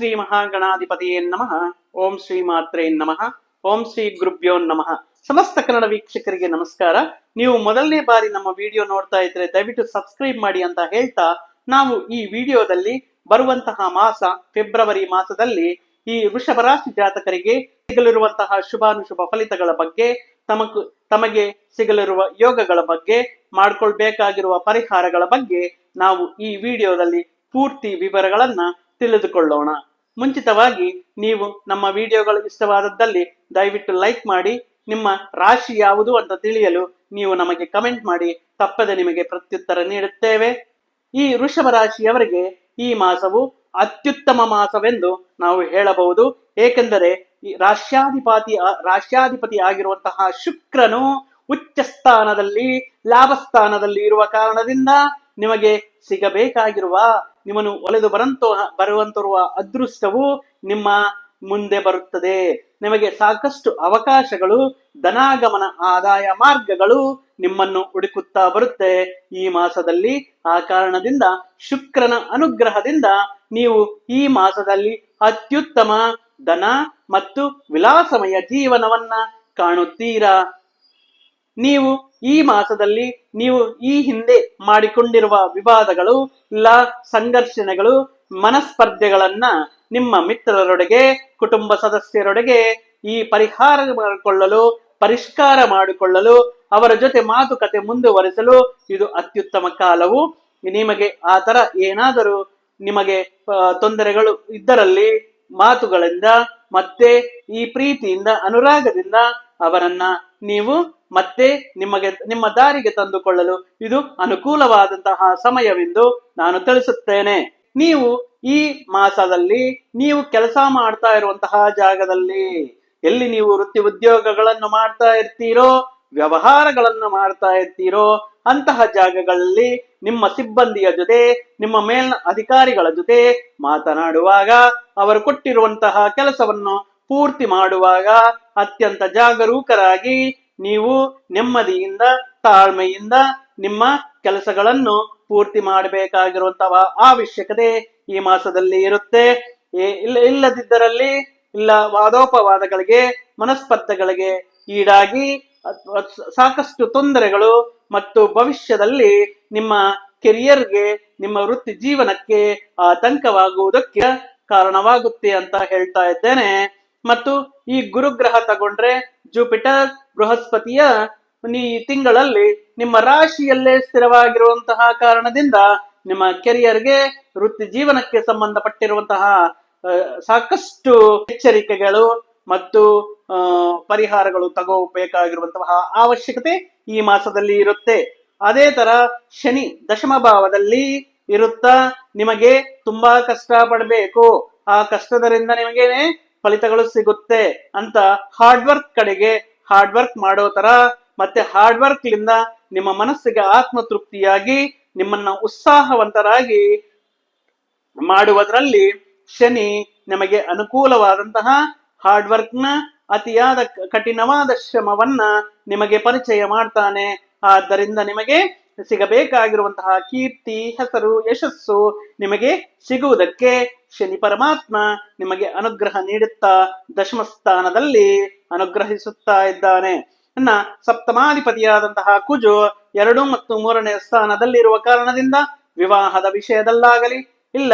ಶ್ರೀ ಮಹಾಗಣಾಧಿಪತಿಯೇ ನಮಃ. ಓಂ ಶ್ರೀ ಮಾತ್ರೇ ನಮಃ. ಓಂ ಶ್ರೀ ಗುರುಭ್ಯೋ ನಮಃ. ಸಮಸ್ತ ಕನ್ನಡ ವೀಕ್ಷಕರಿಗೆ ನಮಸ್ಕಾರ. ನೀವು ಮೊದಲನೇ ಬಾರಿ ನಮ್ಮ ವಿಡಿಯೋ ನೋಡ್ತಾ ಇದ್ರೆ ದಯವಿಟ್ಟು ಸಬ್ಸ್ಕ್ರೈಬ್ ಮಾಡಿ ಅಂತ ಹೇಳ್ತಾ ನಾವು ಈ ವಿಡಿಯೋದಲ್ಲಿ ಬರುವಂತಹ ಮಾಸ, ಫೆಬ್ರವರಿ ಮಾಸದಲ್ಲಿ ಈ ವೃಷಭ ರಾಶಿ ಜಾತಕರಿಗೆ ಸಿಗಲಿರುವಂತಹ ಶುಭಾನುಶುಭ ಫಲಿತಗಳ ಬಗ್ಗೆ ತಮಗ ತಮಗೆ ಸಿಗಲಿರುವ ಯೋಗಗಳ ಬಗ್ಗೆ, ಮಾಡ್ಕೊಳ್ಬೇಕಾಗಿರುವ ಪರಿಹಾರಗಳ ಬಗ್ಗೆ ನಾವು ಈ ವಿಡಿಯೋದಲ್ಲಿ ಪೂರ್ತಿ ವಿವರಗಳನ್ನ ತಿಳಿದುಕೊಳ್ಳೋಣ. ಮುಂಚಿತವಾಗಿ ನೀವು ನಮ್ಮ ವಿಡಿಯೋಗಳು ಇಷ್ಟವಾದದ್ದಲ್ಲಿ ದಯವಿಟ್ಟು ಲೈಕ್ ಮಾಡಿ, ನಿಮ್ಮ ರಾಶಿ ಯಾವುದು ಅಂತ ತಿಳಿಯಲು ನೀವು ನಮಗೆ ಕಮೆಂಟ್ ಮಾಡಿ, ತಪ್ಪದೆ ನಿಮಗೆ ಪ್ರತ್ಯುತ್ತರ ನೀಡುತ್ತೇವೆ. ಈ ವೃಷಭ ರಾಶಿಯವರಿಗೆ ಈ ಮಾಸವು ಅತ್ಯುತ್ತಮ ಮಾಸವೆಂದು ನಾವು ಹೇಳಬಹುದು. ಏಕೆಂದರೆ ಈ ರಾಶ್ಯಾಧಿಪತಿ ರಾಶ್ಯಾಧಿಪತಿ ಆಗಿರುವಂತಹ ಶುಕ್ರನು ಉಚ್ಚ ಸ್ಥಾನದಲ್ಲಿ ಲಾಭ ಸ್ಥಾನದಲ್ಲಿ ಇರುವ ಕಾರಣದಿಂದ ನಿಮಗೆ ಸಿಗಬೇಕಾಗಿರುವ, ನಿಮ್ಮನ್ನು ಒಲೆದು ಬರಂತ, ಬರುವಂತಿರುವ ಅದೃಷ್ಟವು ನಿಮ್ಮ ಮುಂದೆ ಬರುತ್ತದೆ. ನಿಮಗೆ ಸಾಕಷ್ಟು ಅವಕಾಶಗಳು, ಧನಾಗಮನ ಆದಾಯ ಮಾರ್ಗಗಳು ನಿಮ್ಮನ್ನು ಹುಡುಕುತ್ತಾ ಬರುತ್ತೆ. ಈ ಮಾಸದಲ್ಲಿ ಆ ಕಾರಣದಿಂದ, ಶುಕ್ರನ ಅನುಗ್ರಹದಿಂದ ನೀವು ಈ ಮಾಸದಲ್ಲಿ ಅತ್ಯುತ್ತಮ ಧನ ಮತ್ತು ವಿಲಾಸಮಯ ಜೀವನವನ್ನ ಕಾಣುತ್ತೀರಾ? ನೀವು ಈ ಮಾಸದಲ್ಲಿ ನೀವು ಈ ಹಿಂದೆ ಮಾಡಿಕೊಂಡಿರುವ ವಿವಾದಗಳು ಇಲ್ಲ ಸಂಘರ್ಷಣೆಗಳು ಮನಸ್ಪರ್ಧೆಗಳನ್ನ ನಿಮ್ಮ ಮಿತ್ರರೊಡೆಗೆ, ಕುಟುಂಬ ಸದಸ್ಯರೊಡೆಗೆ ಈ ಪರಿಹಾರ ಮಾಡಿಕೊಳ್ಳಲು, ಪರಿಷ್ಕಾರ ಮಾಡಿಕೊಳ್ಳಲು, ಅವರ ಜೊತೆ ಮಾತುಕತೆ ಮುಂದುವರಿಸಲು ಇದು ಅತ್ಯುತ್ತಮ ಕಾಲವು. ನಿಮಗೆ ಆ ತರ ಏನಾದರೂ ನಿಮಗೆ ತೊಂದರೆಗಳು ಇದ್ದರಲ್ಲಿ ಮಾತುಗಳಿಂದ ಮತ್ತೆ ಈ ಪ್ರೀತಿಯಿಂದ, ಅನುರಾಗದಿಂದ ಅವರನ್ನ ನೀವು ಮತ್ತೆ ನಿಮಗೆ, ನಿಮ್ಮ ದಾರಿಗೆ ತಂದುಕೊಳ್ಳಲು ಇದು ಅನುಕೂಲವಾದಂತಹ ಸಮಯವೆಂದು ನಾನು ತಿಳಿಸುತ್ತೇನೆ. ನೀವು ಈ ಮಾಸದಲ್ಲಿ ನೀವು ಕೆಲಸ ಮಾಡ್ತಾ ಇರುವಂತಹ ಜಾಗದಲ್ಲಿ ಎಲ್ಲಿ ನೀವು ವೃತ್ತಿ ಉದ್ಯೋಗಗಳನ್ನು ಮಾಡ್ತಾ ಇರ್ತೀರೋ, ವ್ಯವಹಾರಗಳನ್ನು ಮಾಡ್ತಾ ಇರ್ತೀರೋ, ಅಂತಹ ಜಾಗಗಳಲ್ಲಿ ನಿಮ್ಮ ಸಿಬ್ಬಂದಿಯ ಜೊತೆ, ನಿಮ್ಮ ಮೇಲ್ನ ಅಧಿಕಾರಿಗಳ ಜೊತೆ ಮಾತನಾಡುವಾಗ ಅವರು ಕೊಟ್ಟಿರುವಂತಹ ಕೆಲಸವನ್ನು ಪೂರ್ತಿ ಮಾಡುವಾಗ ಅತ್ಯಂತ ಜಾಗರೂಕರಾಗಿ ನೀವು ನೆಮ್ಮದಿಯಿಂದ, ತಾಳ್ಮೆಯಿಂದ ನಿಮ್ಮ ಕೆಲಸಗಳನ್ನು ಪೂರ್ತಿ ಮಾಡಬೇಕಾಗಿರುವಂತಹ ಅವಶ್ಯಕತೆ ಈ ಮಾಸದಲ್ಲಿ ಇರುತ್ತೆ. ಇಲ್ಲ, ಇಲ್ಲದಿದ್ದರಲ್ಲಿ, ಇಲ್ಲ, ವಾದೋಪವಾದಗಳಿಗೆ, ಮನಸ್ಪರ್ಧೆಗಳಿಗೆ ಈಡಾಗಿ ಸಾಕಷ್ಟು ತೊಂದರೆಗಳು ಮತ್ತು ಭವಿಷ್ಯದಲ್ಲಿ ನಿಮ್ಮ ಕೆರಿಯರ್ಗೆ, ನಿಮ್ಮ ವೃತ್ತಿ ಜೀವನಕ್ಕೆ ಆತಂಕವಾಗುವುದಕ್ಕೆ ಕಾರಣವಾಗುತ್ತೆ ಅಂತ ಹೇಳ್ತಾ ಇದ್ದೇನೆ. ಮತ್ತು ಈ ಗುರುಗ್ರಹ ತಗೊಂಡ್ರೆ ಜುಪಿಟರ್ ಬೃಹಸ್ಪತಿಯ ಈ ತಿಂಗಳಲ್ಲಿ ನಿಮ್ಮ ರಾಶಿಯಲ್ಲೇ ಸ್ಥಿರವಾಗಿರುವಂತಹ ಕಾರಣದಿಂದ ನಿಮ್ಮ ಕೆರಿಯರ್ಗೆ ವೃತ್ತಿ ಜೀವನಕ್ಕೆ ಸಂಬಂಧಪಟ್ಟಿರುವಂತಹ ಸಾಕಷ್ಟು ಎಚ್ಚರಿಕೆಗಳು ಮತ್ತು ಪರಿಹಾರಗಳು ತಗೋಬೇಕಾಗಿರುವಂತಹ ಅವಶ್ಯಕತೆ ಈ ಮಾಸದಲ್ಲಿ ಇರುತ್ತೆ. ಅದೇ ತರ ಶನಿ ದಶಮ ಭಾವದಲ್ಲಿ ಇರುತ್ತಾ ನಿಮಗೆ ತುಂಬಾ ಕಷ್ಟ ಪಡಬೇಕು. ಆ ಕಷ್ಟದರಿಂದ ನಿಮಗೆ ಫಲಿತಗಳು ಸಿಗುತ್ತೆ ಅಂತ ಹಾರ್ಡ್ ವರ್ಕ್ ಕಡೆಗೆ ಹಾರ್ಡ್ ವರ್ಕ್ ಮಾಡೋ ತರ, ಮತ್ತೆ ಹಾರ್ಡ್ ವರ್ಕ್ ಲಿಂದ ನಿಮ್ಮ ಮನಸ್ಸಿಗೆ ಆತ್ಮತೃಪ್ತಿಯಾಗಿ, ನಿಮ್ಮನ್ನ ಉತ್ಸಾಹವಂತರಾಗಿ ಮಾಡುವುದರಲ್ಲಿ ಶನಿ ನಿಮಗೆ ಅನುಕೂಲವಾದಂತಹ ಹಾರ್ಡ್ ವರ್ಕ್ನ ಅತಿಯಾದ ಕಠಿಣವಾದ ಶ್ರಮವನ್ನ ನಿಮಗೆ ಪರಿಚಯ ಮಾಡ್ತಾನೆ. ಆದ್ದರಿಂದ ನಿಮಗೆ ಸಿಗಬೇಕಾಗಿರುವಂತಹ ಕೀರ್ತಿ, ಹೆಸರು, ಯಶಸ್ಸು ನಿಮಗೆ ಸಿಗುವುದಕ್ಕೆ ಶನಿ ಪರಮಾತ್ಮ ನಿಮಗೆ ಅನುಗ್ರಹ ನೀಡುತ್ತಾ ದಶಮ ಸ್ಥಾನದಲ್ಲಿ ಅನುಗ್ರಹಿಸುತ್ತಾ ಇದ್ದಾನೆ. ಇನ್ನ ಸಪ್ತಮಾಧಿಪತಿಯಾದಂತಹ ಕುಜು ಎರಡು ಮತ್ತು ಮೂರನೇ ಸ್ಥಾನದಲ್ಲಿರುವ ಕಾರಣದಿಂದ ವಿವಾಹದ ವಿಷಯದಲ್ಲಾಗಲಿ, ಇಲ್ಲ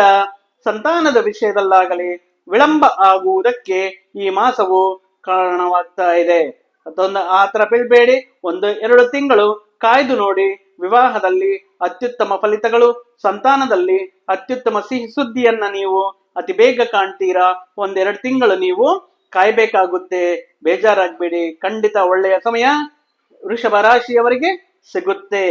ಸಂತಾನದ ವಿಷಯದಲ್ಲಾಗಲಿ ವಿಳಂಬ ಆಗುವುದಕ್ಕೆ ಈ ಮಾಸವು ಕಾರಣವಾಗ್ತಾ ಇದೆ. ಅದೊಂದು ಆತರ ಬೀಳ್ಬೇಡಿ ಒಂದು, ಎರಡು ತಿಂಗಳು ಕಾಯ್ದು ನೋಡಿ ವಿವಾಹದಲ್ಲಿ ಅತ್ಯುತ್ತಮ ಫಲಿತಗಳು, ಸಂತಾನದಲ್ಲಿ ಅತ್ಯುತ್ತಮ ಸಿಹಿ ಸುದ್ದಿಯನ್ನ ನೀವು ಅತಿ ಬೇಗ ಕಾಣ್ತೀರಾ? ಒಂದೆರಡು ತಿಂಗಳು ನೀವು ಕಾಯ್ಬೇಕಾಗುತ್ತೆ. ಬೇಜಾರಾಗ್ಬೇಡಿ. ಖಂಡಿತ ಒಳ್ಳೆಯ ಸಮಯ ವೃಷಭ ರಾಶಿಯವರಿಗೆ ಸಿಗುತ್ತೆ.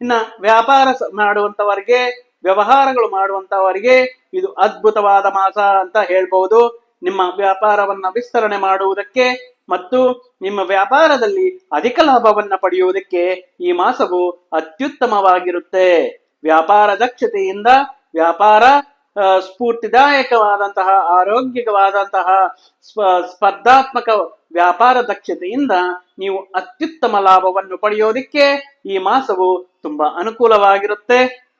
ಇನ್ನ ವ್ಯಾಪಾರ ಮಾಡುವಂತವರಿಗೆ, ವ್ಯವಹಾರಗಳು ಮಾಡುವಂತವರಿಗೆ ಇದು ಅದ್ಭುತವಾದ ಮಾಸ ಅಂತ ಹೇಳ್ಬಹುದು ನಿಮ್ಮ ವ್ಯಾಪಾರವನ್ನ ವಿಸ್ತರಣೆ ಮಾಡುವುದಕ್ಕೆ ಮತ್ತು ನಿಮ್ಮ ವ್ಯಾಪಾರದಲ್ಲಿ ಅಧಿಕ ಲಾಭವನ್ನ ಪಡೆಯುವುದಕ್ಕೆ ಈ ಮಾಸವು ಅತ್ಯುತ್ತಮವಾಗಿರುತ್ತೆ. ವ್ಯಾಪಾರ ದಕ್ಷತೆಯಿಂದ ವ್ಯಾಪಾರ ಸ್ಫೂರ್ತಿದಾಯಕವಾದಂತಹ, ಆರೋಗ್ಯಕವಾದಂತಹ, ಸ್ಪ- ಸ್ಪರ್ಧಾತ್ಮಕ ವ್ಯಾಪಾರ ದಕ್ಷತೆಯಿಂದ ನೀವು ಅತ್ಯುತ್ತಮ ಲಾಭವನ್ನು ಪಡೆಯೋದಿಕ್ಕೆ ಈ ಮಾಸವು ತುಂಬಾ ಅನುಕೂಲವಾಗಿರುತ್ತೆ.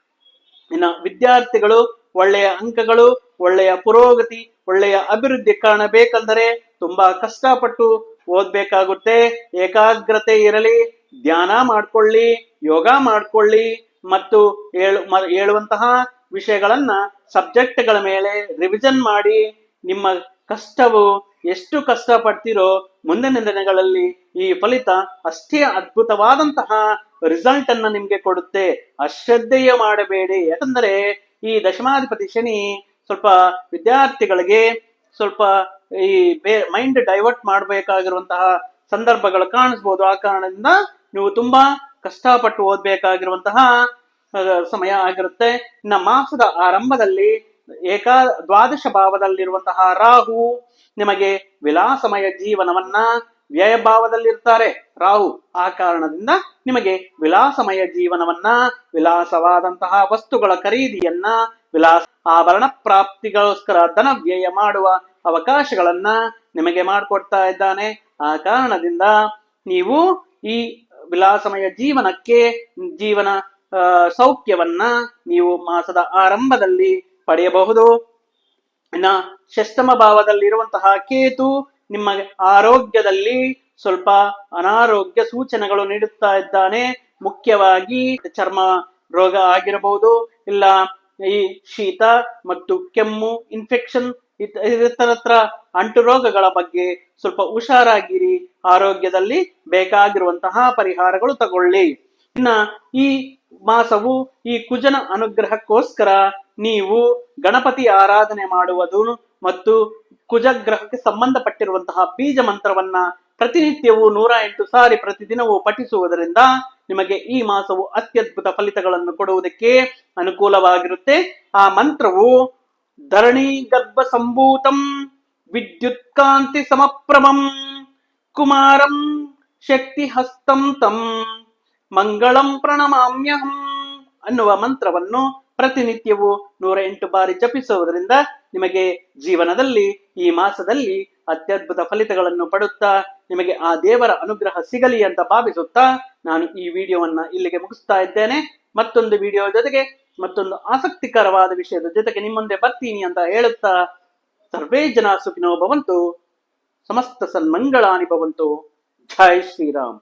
ಇನ್ನು ವಿದ್ಯಾರ್ಥಿಗಳು ಒಳ್ಳೆಯ ಅಂಕಗಳು, ಒಳ್ಳೆಯ ಪುರೋಗತಿ ಒಳ್ಳೆಯ ಅಭಿವೃದ್ಧಿ ಕಾಣಬೇಕೆಂದರೆ ತುಂಬಾ ಕಷ್ಟಪಟ್ಟು ಓದ್ಬೇಕಾಗುತ್ತೆ. ಏಕಾಗ್ರತೆ ಇರಲಿ, ಧ್ಯಾನ ಮಾಡ್ಕೊಳ್ಳಿ, ಯೋಗ ಮಾಡ್ಕೊಳ್ಳಿ ಮತ್ತು ಹೇಳುವಂತಹ ವಿಷಯಗಳನ್ನ ಸಬ್ಜೆಕ್ಟ್ಗಳ ಮೇಲೆ ರಿವಿಷನ್ ಮಾಡಿ ನಿಮ್ಮ ಕಷ್ಟವು ಎಷ್ಟು ಕಷ್ಟ ಪಡ್ತೀರೋ ಮುಂದಿನ ದಿನಗಳಲ್ಲಿ ಈ ಫಲಿತ ಅಷ್ಟೇ ಅದ್ಭುತವಾದಂತಹ ರಿಸಲ್ಟ್ ಅನ್ನ ನಿಮ್ಗೆ ಕೊಡುತ್ತೆ. ಅಶ್ರದ್ಧೆಯ ಮಾಡಬೇಡಿ. ಯಾಕಂದ್ರೆ ಈ ದಶಮಾಧಿಪತಿ ಶನಿ ಸ್ವಲ್ಪ ವಿದ್ಯಾರ್ಥಿಗಳಿಗೆ ಸ್ವಲ್ಪ ಈ ಮೈಂಡ್ ಡೈವರ್ಟ್ ಮಾಡಬೇಕಾಗಿರುವಂತಹ ಸಂದರ್ಭಗಳು ಕಾಣಿಸ್ಬೋದು. ಆ ಕಾರಣದಿಂದ ನೀವು ತುಂಬಾ ಕಷ್ಟಪಟ್ಟು ಓದ್ಬೇಕಾಗಿರುವಂತಹ ಸಮಯ ಆಗಿರುತ್ತೆ. ಇನ್ನ ಮಾಸದ ಆರಂಭದಲ್ಲಿ ಏಕಾ ದ್ವಾದಶ ಭಾವದಲ್ಲಿರುವಂತಹ ರಾಹು ನಿಮಗೆ ವಿಲಾಸಮಯ ಜೀವನವನ್ನ ವ್ಯಯ ಭಾವದಲ್ಲಿರ್ತಾರೆ. ರಾಹು, ಆ ಕಾರಣದಿಂದ ನಿಮಗೆ ವಿಲಾಸಮಯ ಜೀವನವನ್ನ, ವಿಲಾಸವಾದಂತಹ ವಸ್ತುಗಳ ಖರೀದಿಯನ್ನ, ವಿಲಾಸ ಆಭರಣ ಪ್ರಾಪ್ತಿಗೋಸ್ಕರ ಧನ ವ್ಯಯ ಮಾಡುವ ಅವಕಾಶಗಳನ್ನ ನಿಮಗೆ ಮಾಡಿಕೊಡ್ತಾ ಇದ್ದಾನೆ. ಆ ಕಾರಣದಿಂದ ನೀವು ಈ ವಿಲಾಸಮಯ ಜೀವನಕ್ಕೆ ಜೀವನ ಸೌಖ್ಯವನ್ನ ನೀವು ಮಾಸದ ಆರಂಭದಲ್ಲಿ ಪಡೆಯಬಹುದು. ಇನ್ನ ಷಷ್ಟಮ ಭಾವದಲ್ಲಿರುವಂತಹ ಕೇತು ನಿಮ್ಮ ಆರೋಗ್ಯದಲ್ಲಿ ಸ್ವಲ್ಪ ಅನಾರೋಗ್ಯ ಸೂಚನೆಗಳು ನೀಡುತ್ತಾ ಇದ್ದಾನೆ. ಮುಖ್ಯವಾಗಿ ಚರ್ಮ ರೋಗ ಆಗಿರಬಹುದು, ಇಲ್ಲ ಈ ಶೀತ ಮತ್ತು ಕೆಮ್ಮು ಇನ್ಫೆಕ್ಷನ್ ಇತರ ಅಂಟು ರೋಗಗಳ ಬಗ್ಗೆ ಸ್ವಲ್ಪ ಹುಷಾರಾಗಿರಿ. ಆರೋಗ್ಯದಲ್ಲಿ ಬೇಕಾಗಿರುವಂತಹ ಪರಿಹಾರಗಳು ತಗೊಳ್ಳಿ. ಇನ್ನ ಈ ಮಾಸವು ಈ ಕುಜನ ಅನುಗ್ರಹಕ್ಕೋಸ್ಕರ ನೀವು ಗಣಪತಿ ಆರಾಧನೆ ಮಾಡುವುದು ಮತ್ತು ಕುಜಗ್ರಹಕ್ಕೆ ಸಂಬಂಧಪಟ್ಟಿರುವಂತಹ ಬೀಜ ಮಂತ್ರವನ್ನ ಪ್ರತಿನಿತ್ಯವೂ ನೂರ ಎಂಟು ಸಾರಿ ಪ್ರತಿದಿನವೂ ಪಠಿಸುವುದರಿಂದ ನಿಮಗೆ ಈ ಮಾಸವು ಅತ್ಯದ್ಭುತ ಫಲಿತಗಳನ್ನು ಕೊಡುವುದಕ್ಕೆ ಅನುಕೂಲವಾಗಿರುತ್ತೆ. ಆ ಮಂತ್ರವು ಧರಣಿ ಗರ್ಭ ಸಂಭೂತಂ ವಿದ್ಯುತ್ ಕಾಂತಿ ಸಮಪ್ರಮಂ ಕುಮಾರಂ ಶಕ್ತಿ ಹಸ್ತಂ ತಂ ಮಂಗಳಂ ಪ್ರಣಮಾಮ್ಯಹಂ ಅನ್ನುವ ಮಂತ್ರವನ್ನು ಪ್ರತಿನಿತ್ಯವೂ ನೂರ ಎಂಟು ಬಾರಿ ಜಪಿಸುವುದರಿಂದ ನಿಮಗೆ ಜೀವನದಲ್ಲಿ ಈ ಮಾಸದಲ್ಲಿ ಅತ್ಯದ್ಭುತ ಫಲಿತಗಳನ್ನು ಪಡುತ್ತಾ ನಿಮಗೆ ಆ ದೇವರ ಅನುಗ್ರಹ ಸಿಗಲಿ ಅಂತ ಭಾವಿಸುತ್ತಾ ನಾನು ಈ ವಿಡಿಯೋವನ್ನ ಇಲ್ಲಿಗೆ ಮುಗಿಸ್ತಾ ಇದ್ದೇನೆ. ಮತ್ತೊಂದು ವಿಡಿಯೋ ಜೊತೆಗೆ ಮತ್ತೊಂದು ಆಸಕ್ತಿಕರವಾದ ವಿಷಯದ ಜೊತೆಗೆ ನಿಮ್ಮ ಮುಂದೆ ಬರ್ತೀನಿ ಅಂತ ಹೇಳುತ್ತಾ ಸರ್ವೇ ಜನ ಸುಖಿನೋ ಭವಂತು, ಸಮಸ್ತ ಸನ್ಮಂಗಳಾನಿ ಭವಂತು. ಜೈ ಶ್ರೀರಾಮ್.